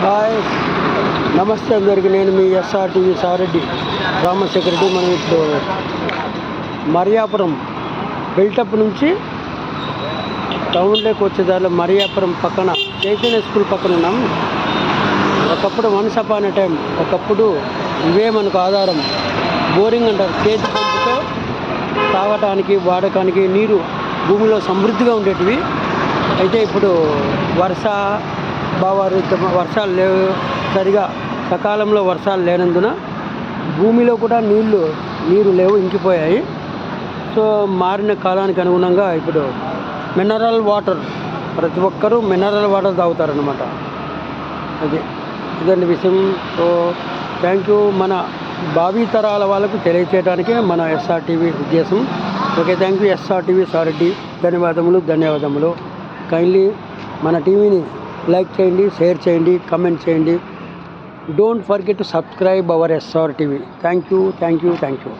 Hi నమస్తే అందరికీ నేను మీ ఎస్ఆర్టీవీ సారెడ్డి గ్రామ సెక్రటరీ మనం ఇప్పుడు మరియాపురం బిల్టప్ నుంచి టౌన్లోకి వచ్చేదారిలో మరియాపురం పక్కన చైతన్య స్కూల్ పక్కన ఉన్నాం. ఒకప్పుడు వన్స్ అపాన్ టైం ఒకప్పుడు ఇవే మనకు ఆధారం. బోరింగ్ అంటారు. చేతి పంపుతో తాగటానికి వాడకానికి నీరు భూమిలో సమృద్ధిగా ఉండేటివి. అయితే ఇప్పుడు వర్ష భావారిత వర్షాలు లేవు. సరిగా సకాలంలో వర్షాలు లేనందున భూమిలో కూడా నీళ్ళు నీరు లేవు ఇంకిపోయాయి. సో మారిన కాలానికి అనుగుణంగా ఇప్పుడు మినరల్ వాటర్ ప్రతి ఒక్కరూ మినరల్ వాటర్ తాగుతారనమాట అది ఇదండి విషయం. సో థ్యాంక్ యూ మన భావి తరాల వాళ్ళకు తెలియచేయడానికే మన ఎస్ఆర్టీవీ ఉద్దేశం. Okay thank you SRTV Sareddy ధన్యవాదములు ధన్యవాదములు. కైండ్లీ మన టీవీని లైక్ చేయండి షేర్ చేయండి కమెంట్ చేయండి. Don't forget to subscribe our SR TV thank you thank you thank you